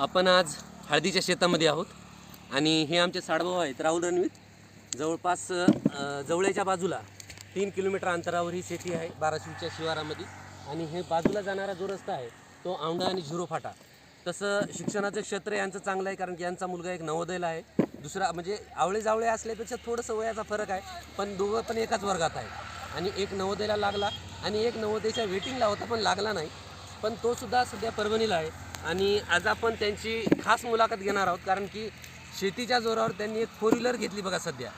आपण आज हळदीच्या शेतामध्ये आहोत आणि हे आमचे साडभाऊ आहेत राहुल रणवीत जवळपास जवळच्या बाजूला तीन किलोमीटर अंतरावर ही शेती आहे बाराशिवच्या शिवारामध्ये. आणि हे बाजूला जाणारा जो रस्ता आहे तो औंढा आणि झिरो फाटा. तसं शिक्षणाचं क्षेत्र यांचं चांगलं आहे कारण की यांचा मुलगा एक नवोदयला आहे. दुसरा म्हणजे आवळे जावळे असल्यापेक्षा थोडंसं वयाचा फरक आहे पण दोघं पण एकाच वर्गात आहे. आणि एक नवोदयला लागला आणि एक नवोदयच्या वेटिंगला होता पण लागला नाही. पण तो सुद्धा सध्या परभणीला आहे. आणि आज आपण त्यांची खास मुलाखत घेणार आहोत कारण की शेतीच्या जोरावर त्यांनी एक फोर व्हीलर घेतली बघा सध्या.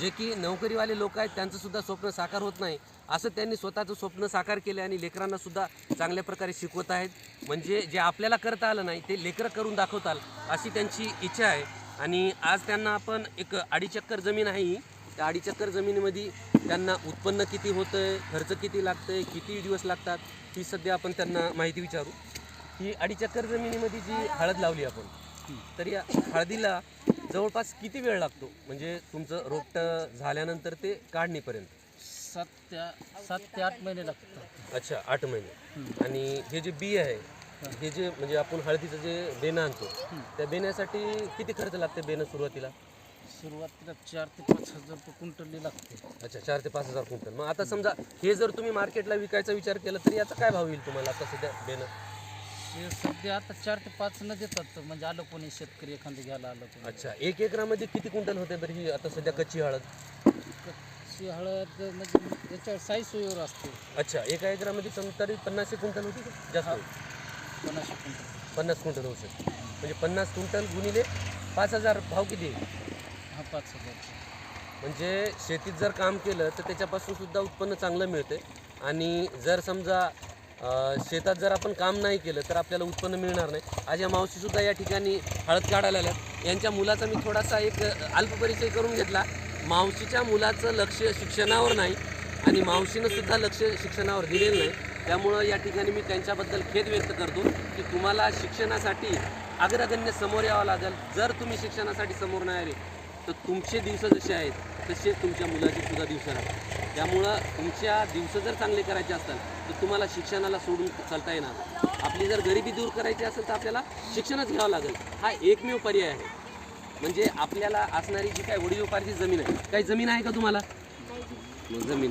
जे की नोकरीवाले लोक आहेत त्यांचं सुद्धा स्वप्न साकार होत नाही. असं त्यांनी स्वतःचं स्वप्न साकार केले आणि लेकरांना सुद्धा चांगल्या प्रकारे शिकवत आहेत. म्हणजे जे आपल्याला करता आलं नाही ते लेकरं करून दाखवताल अशी त्यांची इच्छा आहे. आणि आज त्यांना आपण एक अडीचक्कर जमीन आहे ही. त्या अडीचक्कर जमिनीमध्ये त्यांना उत्पन्न किती होतं आहे खर्च किती लागतं आहे किती दिवस लागतात ही सध्या आपण त्यांना माहिती विचारू. ही अडीचक्कर जमिनीमध्ये जी हळद लावली आपण तर या हळदीला जवळपास किती वेळ लागतो? म्हणजे तुमचं रोपटं झाल्यानंतर ते काढणीपर्यंत. सात त्या सात ते आठ महिने लागतात. अच्छा आठ महिने. आणि हे जे बी आहे हे जे म्हणजे आपण हळदीचं जे बेणं आणतो त्या बेण्यासाठी किती खर्च लागते बेणं सुरुवातीला? सुरुवातीला चार ते पाच हजार रुपये क्विंटलली लागते. अच्छा चार ते पाच हजार क्विंटल. मग आता समजा हे जर तुम्ही मार्केटला विकायचा विचार केला तर याचा काय भाव येईल तुम्हाला आता सध्या बेणं हे सध्या आता चार ते पाच न देतात म्हणजे आलं कोणी शेतकरी एखादं घ्यायला आलं कोणी. अच्छा एक एकरामध्ये किती क्विंटल होते बरं ही आता सध्या कच्ची हळद? कच्ची हळद म्हणजे याच्यावर साई सोयीवर असते. अच्छा एका एकरामध्ये सम तरी पन्नासशे क्विंटल होती का? जास्त होईल. पन्नासशे क्विंटल. पन्नास क्विंटल होऊ शकते. म्हणजे पन्नास क्विंटल गुणिले पाच हजार भाव किती येईल हा पाच हजार म्हणजे शेतीत जर काम केलं तर त्याच्यापासून सुद्धा उत्पन्न चांगलं मिळते. आणि जर समजा अं, शेतात जर आपण काम नाही केलं तर आपल्याला उत्पन्न मिळणार नाही. आज या मावशीसुद्धा या ठिकाणी हळद काढायला आल्यात. यांच्या मुलाचा मी थोडासा एक अल्प परिचय करून घेतला. मावशीच्या मुलाचं लक्ष शिक्षणावर नाही आणि मावशीनं सुद्धा लक्ष शिक्षणावर दिलेलं नाही. त्यामुळं या ठिकाणी मी त्यांच्याबद्दल खेद व्यक्त करतो की तुम्हाला शिक्षणासाठी अग्रगण्य समोर यावं लागेल. जर तुम्ही शिक्षणासाठी समोर नाही आले तर तुमचे दिवस जसे आहेत तसेच तुमच्या मुलाचे सुद्धा दिवस राहतात त्यामुळं तुमच्या दिवस जर चांगले करायचे असतात तर तुम्हाला शिक्षणाला सोडून चालता येणार. आपली जर गरिबी दूर करायची असेल तर आपल्याला शिक्षणच घ्यावं लागेल. हा एकमेव पर्याय आहे. म्हणजे आपल्याला असणारी जी काय वडिलोपार्जित जमीन आहे काही जमीन आहे का तुम्हाला? मग जमीन.